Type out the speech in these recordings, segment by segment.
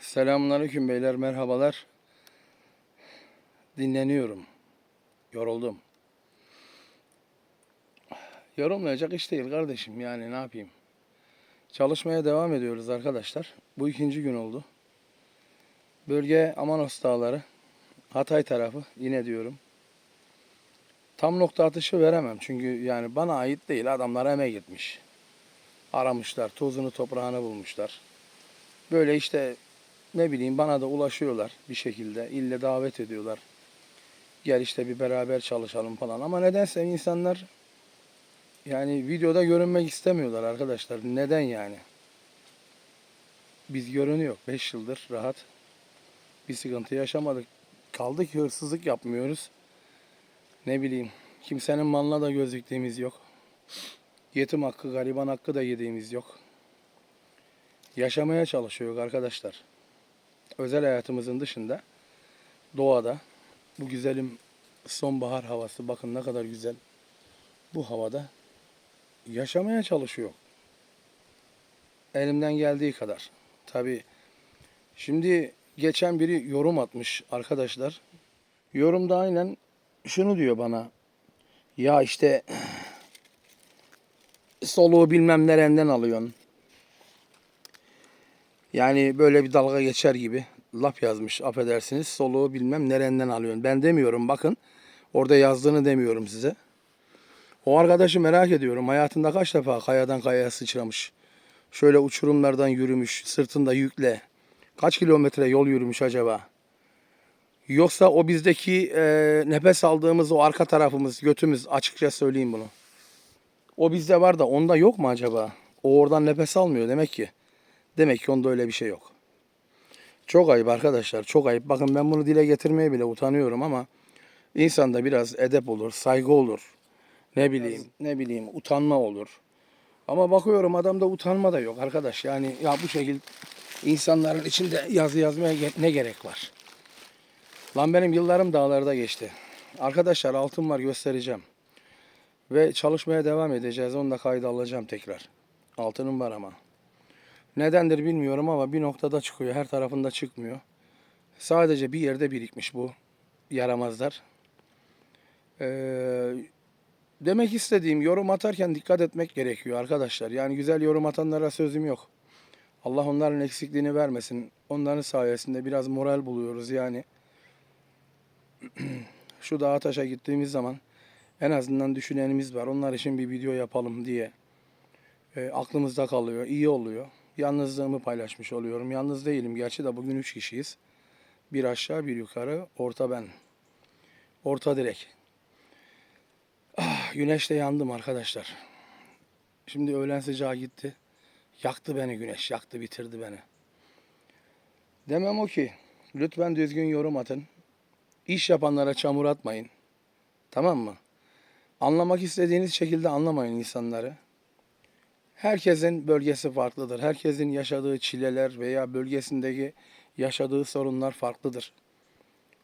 Selamünaleyküm beyler, merhabalar. Dinleniyorum. Yoruldum. Yorulmayacak iş değil kardeşim. Yani ne yapayım? Çalışmaya devam ediyoruz arkadaşlar. Bu ikinci gün oldu. Bölge Amanos Dağları. Hatay tarafı yine diyorum. Tam nokta atışı veremem. Çünkü yani bana ait değil. Adamlar emeğe gitmiş. Aramışlar. Tozunu toprağını bulmuşlar. Böyle işte ne bileyim bana da ulaşıyorlar bir şekilde. İlle davet ediyorlar. Gel işte bir beraber çalışalım falan. Ama nedense insanlar yani videoda görünmek istemiyorlar arkadaşlar. Neden yani? Biz görünüyor. 5 yıldır rahat. Bir sıkıntı yaşamadık. Kaldı ki hırsızlık yapmıyoruz. Ne bileyim. Kimsenin malına da göz yok. Yetim hakkı, gariban hakkı da yediğimiz yok. Yaşamaya çalışıyoruz arkadaşlar özel hayatımızın dışında doğada bu güzelim sonbahar havası bakın ne kadar güzel bu havada yaşamaya çalışıyor. Elimden geldiği kadar. Tabi şimdi geçen biri yorum atmış arkadaşlar. Yorumda aynen şunu diyor bana. Ya işte soluğu bilmem nereden alıyorsun. Yani böyle bir dalga geçer gibi laf yazmış affedersiniz. Soluğu bilmem nereden alıyorsun. Ben demiyorum bakın. Orada yazdığını demiyorum size. O arkadaşı merak ediyorum. Hayatında kaç defa kayadan kayaya sıçramış. Şöyle uçurumlardan yürümüş. Sırtında yükle. Kaç kilometre yol yürümüş acaba? Yoksa o bizdeki e, nefes aldığımız o arka tarafımız, götümüz açıkça söyleyeyim bunu. O bizde var da onda yok mu acaba? O oradan nefes almıyor demek ki. Demek ki onda öyle bir şey yok. Çok ayıp arkadaşlar, çok ayıp. Bakın ben bunu dile getirmeye bile utanıyorum ama insanda biraz edep olur, saygı olur. Ne bileyim, ne bileyim, utanma olur. Ama bakıyorum adamda utanma da yok arkadaş. Yani ya bu şekilde insanların içinde yazı yazmaya ne gerek var? Lan benim yıllarım dağlarda geçti. Arkadaşlar altın var göstereceğim. Ve çalışmaya devam edeceğiz. Onu da kayda alacağım tekrar. Altınım var ama. Nedendir bilmiyorum ama bir noktada çıkıyor. Her tarafında çıkmıyor. Sadece bir yerde birikmiş bu yaramazlar. Ee, demek istediğim yorum atarken dikkat etmek gerekiyor arkadaşlar. Yani güzel yorum atanlara sözüm yok. Allah onların eksikliğini vermesin. Onların sayesinde biraz moral buluyoruz yani. Şu dağa taşa gittiğimiz zaman en azından düşünenimiz var. Onlar için bir video yapalım diye. E, aklımızda kalıyor. iyi oluyor. Yalnızlığımı paylaşmış oluyorum. Yalnız değilim. Gerçi de bugün üç kişiyiz. Bir aşağı bir yukarı. Orta ben. Orta direk. Ah, güneşte yandım arkadaşlar. Şimdi öğlen sıcağı gitti. Yaktı beni güneş. Yaktı bitirdi beni. Demem o ki lütfen düzgün yorum atın. İş yapanlara çamur atmayın. Tamam mı? Anlamak istediğiniz şekilde anlamayın insanları. Herkesin bölgesi farklıdır. Herkesin yaşadığı çileler veya bölgesindeki yaşadığı sorunlar farklıdır.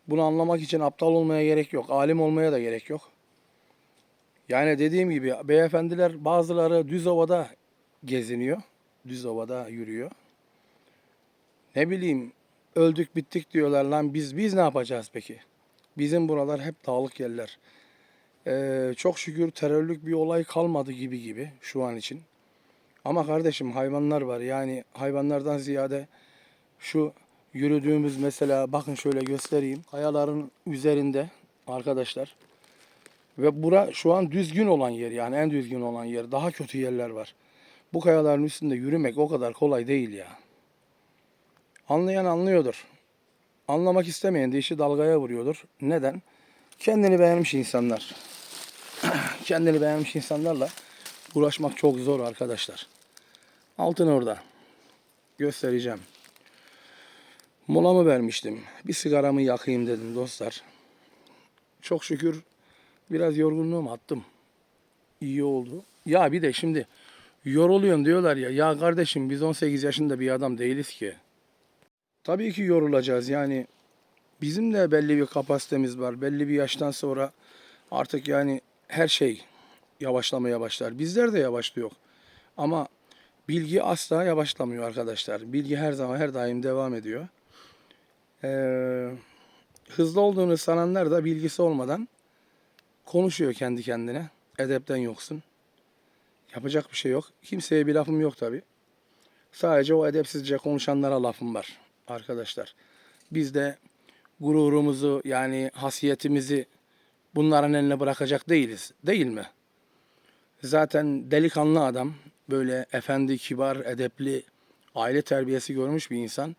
Bunu anlamak için aptal olmaya gerek yok. Alim olmaya da gerek yok. Yani dediğim gibi beyefendiler bazıları düz ovada geziniyor. Düz ovada yürüyor. Ne bileyim öldük bittik diyorlar lan biz biz ne yapacağız peki? Bizim buralar hep dağlık yerler. Ee, çok şükür terörlük bir olay kalmadı gibi gibi şu an için. Ama kardeşim hayvanlar var. Yani hayvanlardan ziyade şu yürüdüğümüz mesela bakın şöyle göstereyim. Kayaların üzerinde arkadaşlar. Ve bura şu an düzgün olan yer yani en düzgün olan yer. Daha kötü yerler var. Bu kayaların üstünde yürümek o kadar kolay değil ya. Anlayan anlıyordur. Anlamak istemeyen de işi dalgaya vuruyordur. Neden? Kendini beğenmiş insanlar. Kendini beğenmiş insanlarla uğraşmak çok zor arkadaşlar. Altın orada. Göstereceğim. Molamı vermiştim. Bir sigaramı yakayım dedim dostlar. Çok şükür biraz yorgunluğumu attım. İyi oldu. Ya bir de şimdi yoruluyorsun diyorlar ya. Ya kardeşim biz 18 yaşında bir adam değiliz ki. Tabii ki yorulacağız yani. Bizim de belli bir kapasitemiz var. Belli bir yaştan sonra artık yani her şey yavaşlamaya başlar. Bizler de yavaşlıyor. Ama Bilgi asla yavaşlamıyor arkadaşlar. Bilgi her zaman her daim devam ediyor. Ee, hızlı olduğunu sananlar da bilgisi olmadan konuşuyor kendi kendine. Edepten yoksun. Yapacak bir şey yok. Kimseye bir lafım yok tabi. Sadece o edepsizce konuşanlara lafım var arkadaşlar. Biz de gururumuzu yani hasiyetimizi bunların eline bırakacak değiliz. Değil mi? Zaten delikanlı adam, böyle efendi, kibar, edepli, aile terbiyesi görmüş bir insan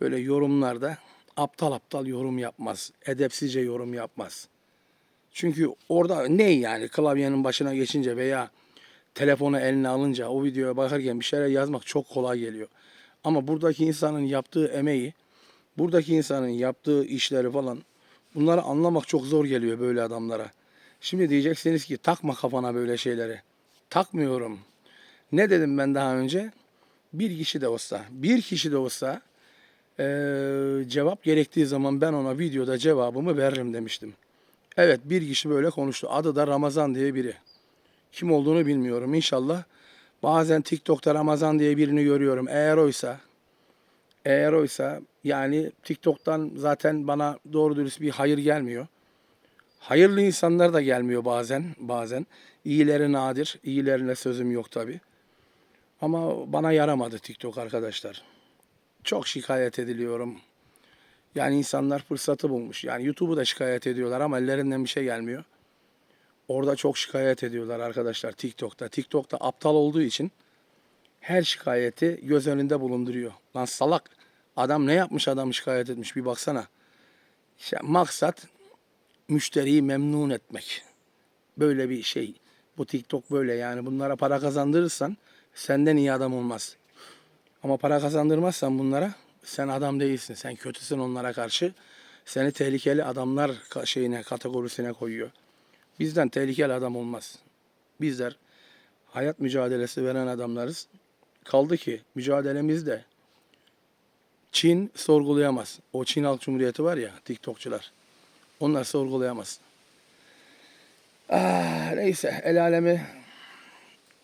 böyle yorumlarda aptal aptal yorum yapmaz. Edepsizce yorum yapmaz. Çünkü orada ne yani klavyenin başına geçince veya telefonu eline alınca o videoya bakarken bir şeyler yazmak çok kolay geliyor. Ama buradaki insanın yaptığı emeği, buradaki insanın yaptığı işleri falan bunları anlamak çok zor geliyor böyle adamlara. Şimdi diyeceksiniz ki takma kafana böyle şeyleri. Takmıyorum. Ne dedim ben daha önce? Bir kişi de olsa, bir kişi de olsa eee, cevap gerektiği zaman ben ona videoda cevabımı veririm demiştim. Evet bir kişi böyle konuştu. Adı da Ramazan diye biri. Kim olduğunu bilmiyorum. İnşallah bazen TikTok'ta Ramazan diye birini görüyorum. Eğer oysa eğer oysa yani TikTok'tan zaten bana doğru dürüst bir hayır gelmiyor. Hayırlı insanlar da gelmiyor bazen bazen. İyileri nadir. İyilerine sözüm yok tabi. Ama bana yaramadı TikTok arkadaşlar. Çok şikayet ediliyorum. Yani insanlar fırsatı bulmuş. Yani YouTube'u da şikayet ediyorlar ama ellerinden bir şey gelmiyor. Orada çok şikayet ediyorlar arkadaşlar TikTok'ta. TikTok'ta aptal olduğu için her şikayeti göz önünde bulunduruyor. Lan salak adam ne yapmış adam şikayet etmiş bir baksana. İşte maksat müşteriyi memnun etmek. Böyle bir şey. Bu TikTok böyle yani bunlara para kazandırırsan senden iyi adam olmaz. Ama para kazandırmazsan bunlara sen adam değilsin. Sen kötüsün onlara karşı. Seni tehlikeli adamlar şeyine kategorisine koyuyor. Bizden tehlikeli adam olmaz. Bizler hayat mücadelesi veren adamlarız. Kaldı ki mücadelemizde Çin sorgulayamaz. O Çin Halk Cumhuriyeti var ya TikTokçular. Onlar sorgulayamaz. Ah, neyse el alemi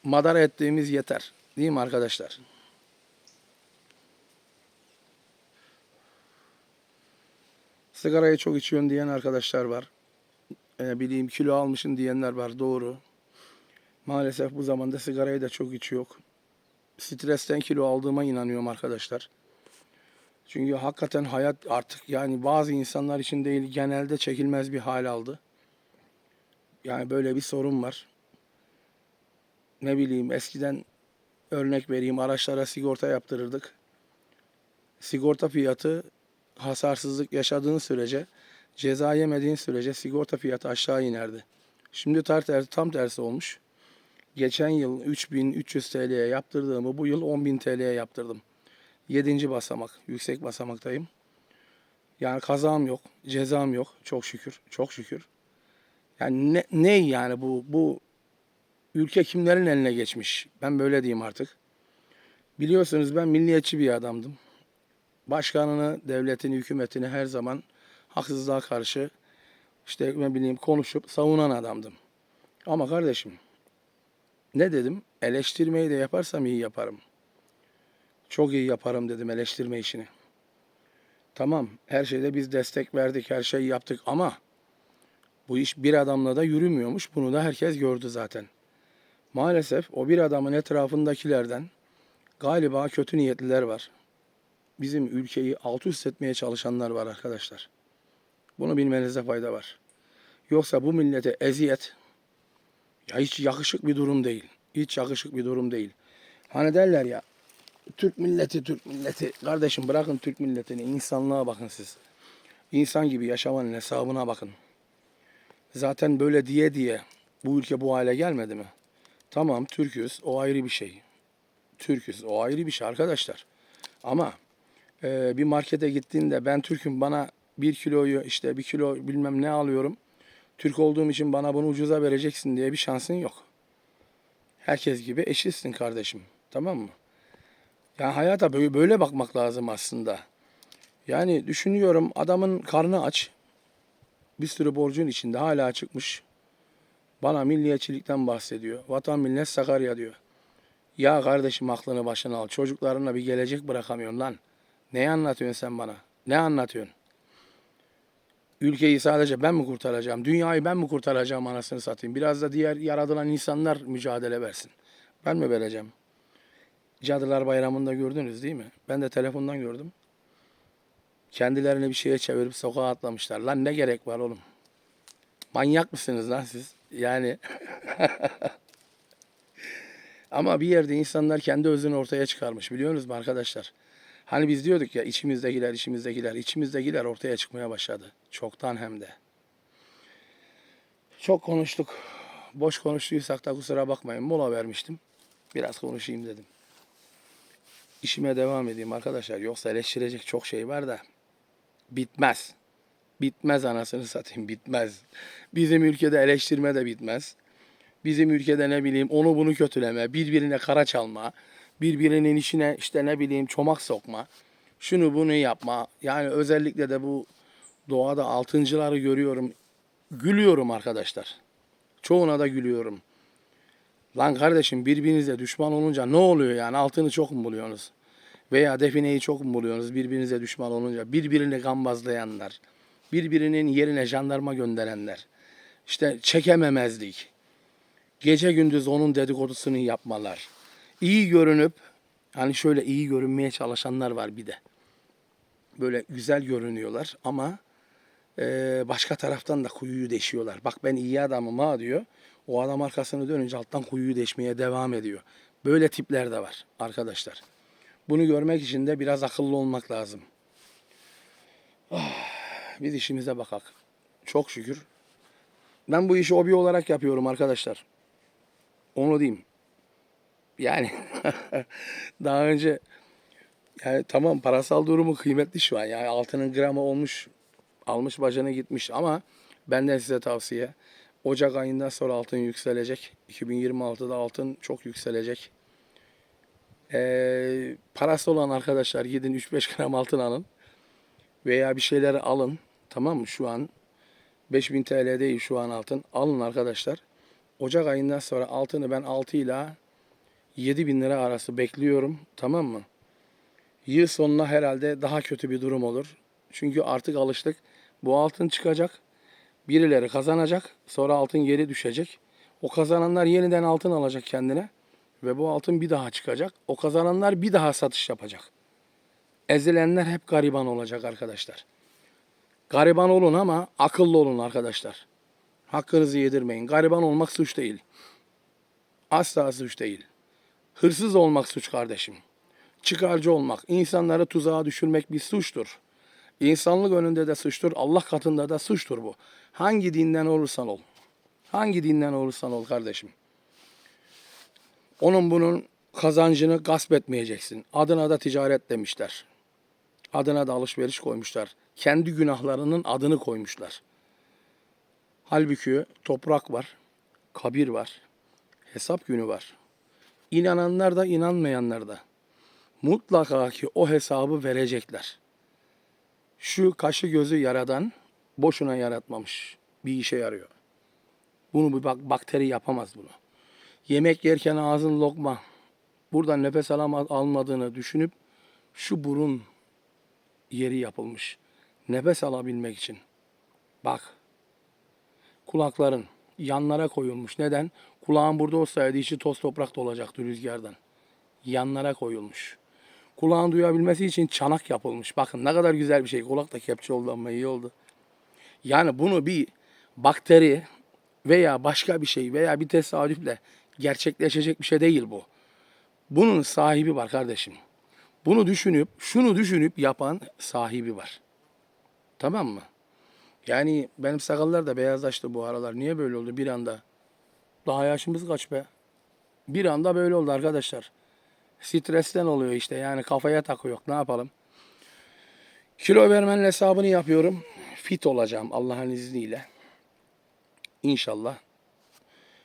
madara ettiğimiz yeter. Değil mi arkadaşlar? Sigarayı çok içiyorsun diyen arkadaşlar var. E, bileyim kilo almışın diyenler var. Doğru. Maalesef bu zamanda sigarayı da çok içiyor. Stresten kilo aldığıma inanıyorum arkadaşlar. Çünkü hakikaten hayat artık yani bazı insanlar için değil genelde çekilmez bir hal aldı. Yani böyle bir sorun var. Ne bileyim eskiden örnek vereyim araçlara sigorta yaptırırdık. Sigorta fiyatı hasarsızlık yaşadığın sürece ceza yemediğin sürece sigorta fiyatı aşağı inerdi. Şimdi tam tersi olmuş. Geçen yıl 3300 TL'ye yaptırdığımı bu yıl 10.000 TL'ye yaptırdım. 7. basamak, yüksek basamaktayım. Yani kazam yok, cezam yok çok şükür, çok şükür. Yani ne, ne yani bu bu ülke kimlerin eline geçmiş? Ben böyle diyeyim artık. Biliyorsunuz ben milliyetçi bir adamdım. Başkanını, devletini, hükümetini her zaman haksızlığa karşı işte ne bileyim konuşup savunan adamdım. Ama kardeşim ne dedim? Eleştirmeyi de yaparsam iyi yaparım. Çok iyi yaparım dedim eleştirme işini. Tamam her şeyde biz destek verdik, her şeyi yaptık ama bu iş bir adamla da yürümüyormuş. Bunu da herkes gördü zaten. Maalesef o bir adamın etrafındakilerden galiba kötü niyetliler var. Bizim ülkeyi alt üst etmeye çalışanlar var arkadaşlar. Bunu bilmenizde fayda var. Yoksa bu millete eziyet ya hiç yakışık bir durum değil. Hiç yakışık bir durum değil. Hani derler ya Türk milleti, Türk milleti. Kardeşim bırakın Türk milletini. insanlığa bakın siz. İnsan gibi yaşamanın hesabına bakın. Zaten böyle diye diye bu ülke bu hale gelmedi mi? Tamam Türküz. O ayrı bir şey. Türküz. O ayrı bir şey arkadaşlar. Ama e, bir markete gittiğinde ben Türk'üm bana bir kiloyu işte bir kilo bilmem ne alıyorum. Türk olduğum için bana bunu ucuza vereceksin diye bir şansın yok. Herkes gibi eşitsin kardeşim. Tamam mı? Yani hayata böyle, böyle bakmak lazım aslında. Yani düşünüyorum adamın karnı aç. Bir sürü borcun içinde hala çıkmış. Bana milliyetçilikten bahsediyor. Vatan millet Sakarya diyor. Ya kardeşim aklını başına al. Çocuklarına bir gelecek bırakamıyorsun lan. Ne anlatıyorsun sen bana? Ne anlatıyorsun? Ülkeyi sadece ben mi kurtaracağım? Dünyayı ben mi kurtaracağım anasını satayım? Biraz da diğer yaratılan insanlar mücadele versin. Ben mi vereceğim? Cadılar Bayramı'nda gördünüz değil mi? Ben de telefondan gördüm. Kendilerini bir şeye çevirip sokağa atlamışlar. Lan ne gerek var oğlum? Manyak mısınız lan siz? Yani ama bir yerde insanlar kendi özünü ortaya çıkarmış biliyorsunuz mu arkadaşlar? Hani biz diyorduk ya içimizdekiler, içimizdekiler, içimizdekiler ortaya çıkmaya başladı. Çoktan hem de. Çok konuştuk. Boş konuştuysak da kusura bakmayın. Mola vermiştim. Biraz konuşayım dedim. İşime devam edeyim arkadaşlar. Yoksa eleştirecek çok şey var da bitmez. Bitmez anasını satayım bitmez. Bizim ülkede eleştirme de bitmez. Bizim ülkede ne bileyim onu bunu kötüleme, birbirine kara çalma, birbirinin işine işte ne bileyim çomak sokma, şunu bunu yapma. Yani özellikle de bu doğada altıncıları görüyorum. Gülüyorum arkadaşlar. Çoğuna da gülüyorum. Lan kardeşim birbirinize düşman olunca ne oluyor yani? Altını çok mu buluyorsunuz? Veya defineyi çok mu buluyorsunuz birbirinize düşman olunca? Birbirini gambazlayanlar, birbirinin yerine jandarma gönderenler, işte çekememezlik, gece gündüz onun dedikodusunu yapmalar, iyi görünüp, hani şöyle iyi görünmeye çalışanlar var bir de. Böyle güzel görünüyorlar ama eee, başka taraftan da kuyuyu deşiyorlar. Bak ben iyi adamım ha diyor. O adam arkasını dönünce alttan kuyuyu deşmeye devam ediyor. Böyle tipler de var arkadaşlar. Bunu görmek için de biraz akıllı olmak lazım. Biz işimize bakak. Çok şükür. Ben bu işi hobi olarak yapıyorum arkadaşlar. Onu diyeyim. Yani daha önce yani tamam parasal durumu kıymetli şu an. Yani altının gramı olmuş, almış bacana gitmiş ama benden size tavsiye. Ocak ayından sonra altın yükselecek. 2026'da altın çok yükselecek. Ee, parası olan arkadaşlar gidin 3-5 gram altın alın. Veya bir şeyleri alın. Tamam mı? Şu an 5000 TL değil şu an altın. Alın arkadaşlar. Ocak ayından sonra altını ben 6 ile 7 bin lira arası bekliyorum. Tamam mı? Yıl sonuna herhalde daha kötü bir durum olur. Çünkü artık alıştık. Bu altın çıkacak. Birileri kazanacak. Sonra altın geri düşecek. O kazananlar yeniden altın alacak kendine. Ve bu altın bir daha çıkacak. O kazananlar bir daha satış yapacak. Ezilenler hep gariban olacak arkadaşlar. Gariban olun ama akıllı olun arkadaşlar. Hakkınızı yedirmeyin. Gariban olmak suç değil. Asla suç değil. Hırsız olmak suç kardeşim. Çıkarcı olmak, insanları tuzağa düşürmek bir suçtur. İnsanlık önünde de suçtur, Allah katında da suçtur bu. Hangi dinden olursan ol. Hangi dinden olursan ol kardeşim. Onun bunun kazancını gasp etmeyeceksin. Adına da ticaret demişler. Adına da alışveriş koymuşlar. Kendi günahlarının adını koymuşlar. Halbuki toprak var, kabir var, hesap günü var. İnananlar da inanmayanlar da mutlaka ki o hesabı verecekler. Şu kaşı gözü yaradan boşuna yaratmamış. Bir işe yarıyor. Bunu bir bak bakteri yapamaz bunu. Yemek yerken ağzın lokma. Buradan nefes almadığını düşünüp şu burun yeri yapılmış. Nefes alabilmek için. Bak. Kulakların yanlara koyulmuş. Neden? Kulağın burada olsaydı içi toz toprak olacaktı rüzgardan. Yanlara koyulmuş. Kulağın duyabilmesi için çanak yapılmış. Bakın ne kadar güzel bir şey. Kulak da kepçe oldu ama iyi oldu. Yani bunu bir bakteri veya başka bir şey veya bir tesadüfle gerçekleşecek bir şey değil bu. Bunun sahibi var kardeşim. Bunu düşünüp, şunu düşünüp yapan sahibi var. Tamam mı? Yani benim sakallar da beyazlaştı bu aralar. Niye böyle oldu bir anda? Daha yaşımız kaç be? Bir anda böyle oldu arkadaşlar. Stresten oluyor işte yani kafaya takıyor. Ne yapalım? Kilo vermenin hesabını yapıyorum. Fit olacağım Allah'ın izniyle. İnşallah.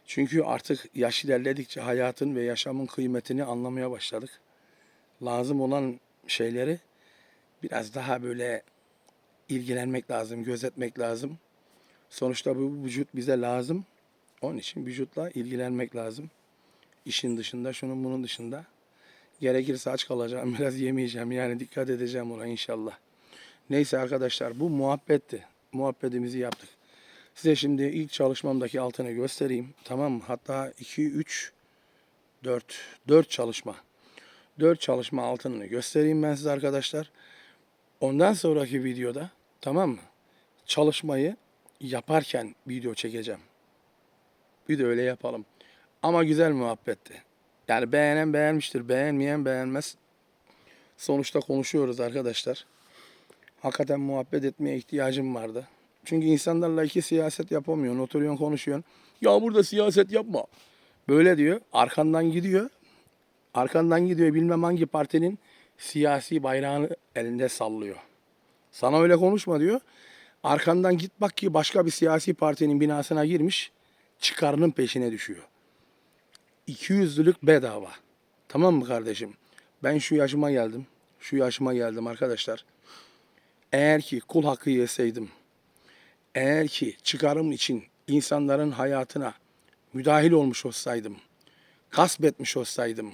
Çünkü artık yaş ilerledikçe hayatın ve yaşamın kıymetini anlamaya başladık. Lazım olan şeyleri biraz daha böyle ilgilenmek lazım, gözetmek lazım. Sonuçta bu vücut bize lazım. Onun için vücutla ilgilenmek lazım. İşin dışında, şunun bunun dışında. Gerekirse aç kalacağım, biraz yemeyeceğim. Yani dikkat edeceğim ona inşallah. Neyse arkadaşlar bu muhabbetti. Muhabbetimizi yaptık. Size şimdi ilk çalışmamdaki altını göstereyim. Tamam? Hatta 2, 3, 4, 4 çalışma. 4 çalışma altınını göstereyim ben size arkadaşlar. Ondan sonraki videoda tamam mı? Çalışmayı yaparken video çekeceğim. Bir de öyle yapalım. Ama güzel muhabbetti. Yani beğenen beğenmiştir, beğenmeyen beğenmez. Sonuçta konuşuyoruz arkadaşlar. Hakikaten muhabbet etmeye ihtiyacım vardı. Çünkü insanlarla iki siyaset yapamıyorsun. Oturuyorsun konuşuyorsun. Ya burada siyaset yapma. Böyle diyor. Arkandan gidiyor. Arkandan gidiyor bilmem hangi partinin siyasi bayrağını elinde sallıyor. Sana öyle konuşma diyor. Arkandan git bak ki başka bir siyasi partinin binasına girmiş. Çıkarının peşine düşüyor. 200'lülük bedava. Tamam mı kardeşim? Ben şu yaşıma geldim. Şu yaşıma geldim arkadaşlar. Eğer ki kul hakkı yeseydim, eğer ki çıkarım için insanların hayatına müdahil olmuş olsaydım, gasp etmiş olsaydım,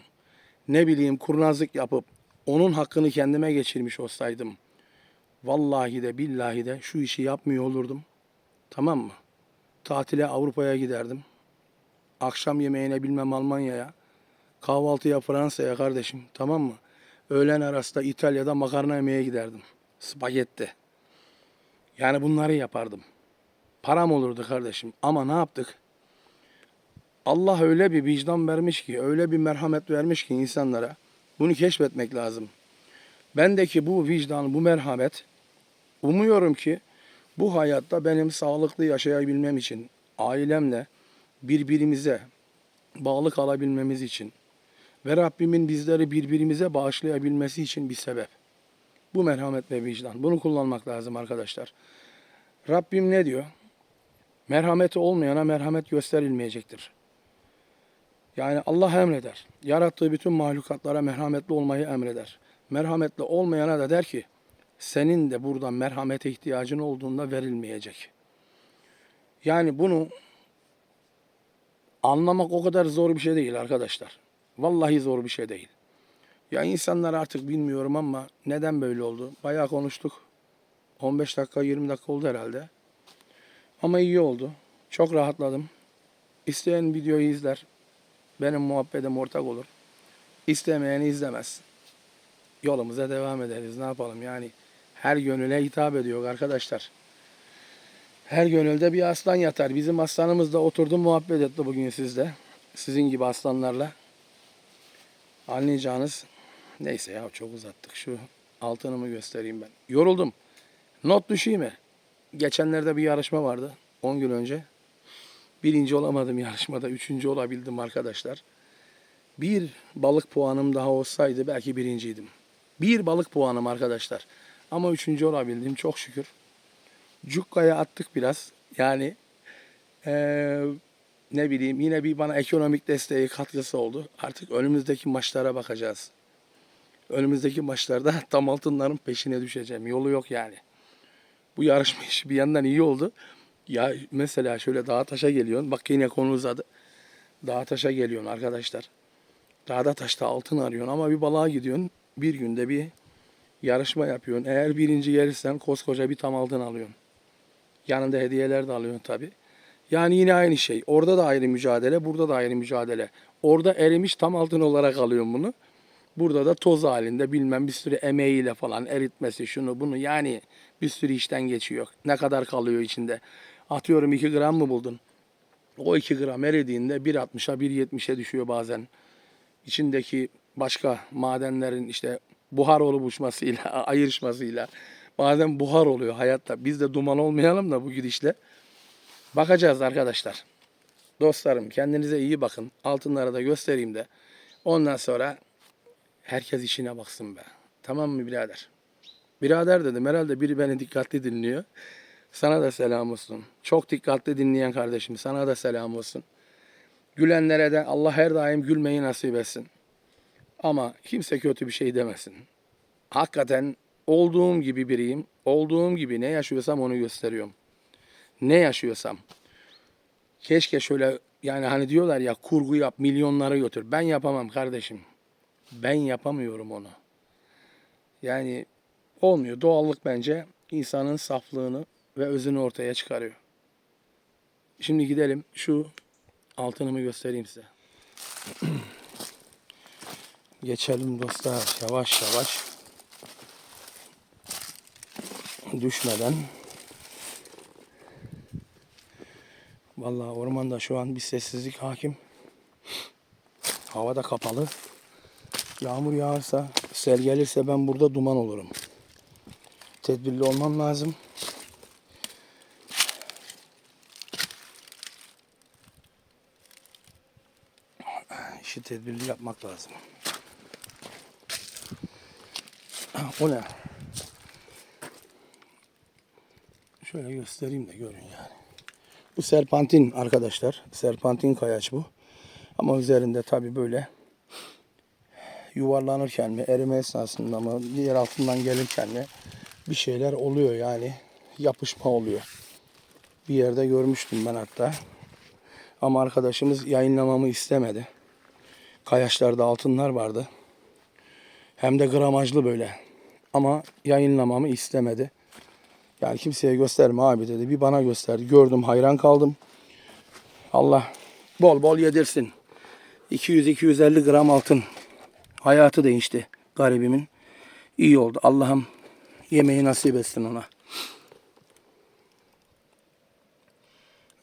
ne bileyim kurnazlık yapıp onun hakkını kendime geçirmiş olsaydım, vallahi de billahi de şu işi yapmıyor olurdum. Tamam mı? Tatile Avrupa'ya giderdim. Akşam yemeğine bilmem Almanya'ya, kahvaltıya Fransa'ya kardeşim tamam mı? Öğlen arası da İtalya'da makarna yemeye giderdim. Spagetti. Yani bunları yapardım. Param olurdu kardeşim. Ama ne yaptık? Allah öyle bir vicdan vermiş ki, öyle bir merhamet vermiş ki insanlara. Bunu keşfetmek lazım. Bendeki bu vicdan, bu merhamet umuyorum ki bu hayatta benim sağlıklı yaşayabilmem için, ailemle birbirimize bağlı kalabilmemiz için ve Rabbimin bizleri birbirimize bağışlayabilmesi için bir sebep. Bu merhamet ve vicdan. Bunu kullanmak lazım arkadaşlar. Rabbim ne diyor? Merhameti olmayana merhamet gösterilmeyecektir. Yani Allah emreder. Yarattığı bütün mahlukatlara merhametli olmayı emreder. Merhametli olmayana da der ki senin de buradan merhamete ihtiyacın olduğunda verilmeyecek. Yani bunu anlamak o kadar zor bir şey değil arkadaşlar. Vallahi zor bir şey değil. Ya insanlar artık bilmiyorum ama neden böyle oldu? Bayağı konuştuk. 15 dakika 20 dakika oldu herhalde. Ama iyi oldu. Çok rahatladım. İsteyen videoyu izler. Benim muhabbetim ortak olur. İstemeyen izlemez. Yolumuza devam ederiz. Ne yapalım yani. Her gönüle hitap ediyor arkadaşlar. Her gönülde bir aslan yatar. Bizim aslanımız da oturdu muhabbet etti bugün sizde. Sizin gibi aslanlarla. Anlayacağınız neyse ya çok uzattık. Şu altınımı göstereyim ben. Yoruldum. Not düşeyim mi? Geçenlerde bir yarışma vardı. 10 gün önce. Birinci olamadım yarışmada. Üçüncü olabildim arkadaşlar. Bir balık puanım daha olsaydı belki birinciydim. Bir balık puanım arkadaşlar. Ama üçüncü olabildim çok şükür. Cukka'ya attık biraz. Yani eee, ne bileyim yine bir bana ekonomik desteği katkısı oldu. Artık önümüzdeki maçlara bakacağız. Önümüzdeki maçlarda tam altınların peşine düşeceğim. Yolu yok yani. Bu yarışma işi bir yandan iyi oldu. Ya mesela şöyle dağa taşa geliyorsun. Bak yine konu uzadı. Dağa taşa geliyorsun arkadaşlar. Dağda taşta altın arıyorsun ama bir balığa gidiyorsun. Bir günde bir yarışma yapıyorsun. Eğer birinci gelirsen koskoca bir tam altın alıyorsun. Yanında hediyeler de alıyorsun tabi. Yani yine aynı şey. Orada da ayrı mücadele, burada da ayrı mücadele. Orada erimiş tam altın olarak alıyorsun bunu. Burada da toz halinde bilmem bir sürü emeğiyle falan eritmesi şunu bunu yani bir sürü işten geçiyor. Ne kadar kalıyor içinde. Atıyorum 2 gram mı buldun? O 2 gram eridiğinde 1.60'a 1.70'e düşüyor bazen. İçindeki başka madenlerin işte buhar oluşmasıyla, ayrışmasıyla bazen buhar oluyor hayatta. Biz de duman olmayalım da bu gidişle. Bakacağız arkadaşlar. Dostlarım kendinize iyi bakın. Altınları da göstereyim de. Ondan sonra herkes işine baksın be. Tamam mı birader? Birader dedim herhalde biri beni dikkatli dinliyor. Sana da selam olsun. Çok dikkatli dinleyen kardeşim sana da selam olsun. Gülenlere de Allah her daim gülmeyi nasip etsin. Ama kimse kötü bir şey demesin. Hakikaten olduğum gibi biriyim. Olduğum gibi ne yaşıyorsam onu gösteriyorum. Ne yaşıyorsam. Keşke şöyle yani hani diyorlar ya kurgu yap milyonlara götür. Ben yapamam kardeşim. Ben yapamıyorum onu. Yani olmuyor. Doğallık bence insanın saflığını ve özünü ortaya çıkarıyor. Şimdi gidelim şu altınımı göstereyim size. Geçelim dostlar yavaş yavaş. Düşmeden. Vallahi ormanda şu an bir sessizlik hakim. Hava da kapalı. Yağmur yağarsa, sel gelirse ben burada duman olurum. Tedbirli olmam lazım. İşi tedbirli yapmak lazım. O ne? Şöyle göstereyim de görün yani. Bu serpantin arkadaşlar. Serpantin kayaç bu. Ama üzerinde tabi böyle yuvarlanırken mi, erime esnasında mı, yer altından gelirken mi bir şeyler oluyor yani. Yapışma oluyor. Bir yerde görmüştüm ben hatta. Ama arkadaşımız yayınlamamı istemedi. Kayaçlarda altınlar vardı. Hem de gramajlı böyle. Ama yayınlamamı istemedi. Yani kimseye gösterme abi dedi. Bir bana gösterdi. Gördüm hayran kaldım. Allah bol bol yedirsin. 200-250 gram altın. Hayatı değişti garibimin. İyi oldu. Allah'ım yemeği nasip etsin ona.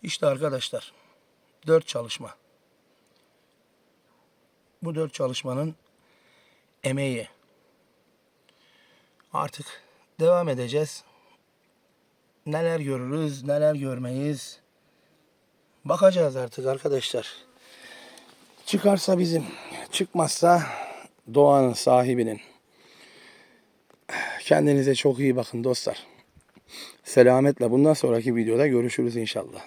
İşte arkadaşlar. Dört çalışma. Bu dört çalışmanın emeği. Artık devam edeceğiz. Neler görürüz, neler görmeyiz. Bakacağız artık arkadaşlar. Çıkarsa bizim, çıkmazsa doğanın sahibinin. Kendinize çok iyi bakın dostlar. Selametle bundan sonraki videoda görüşürüz inşallah.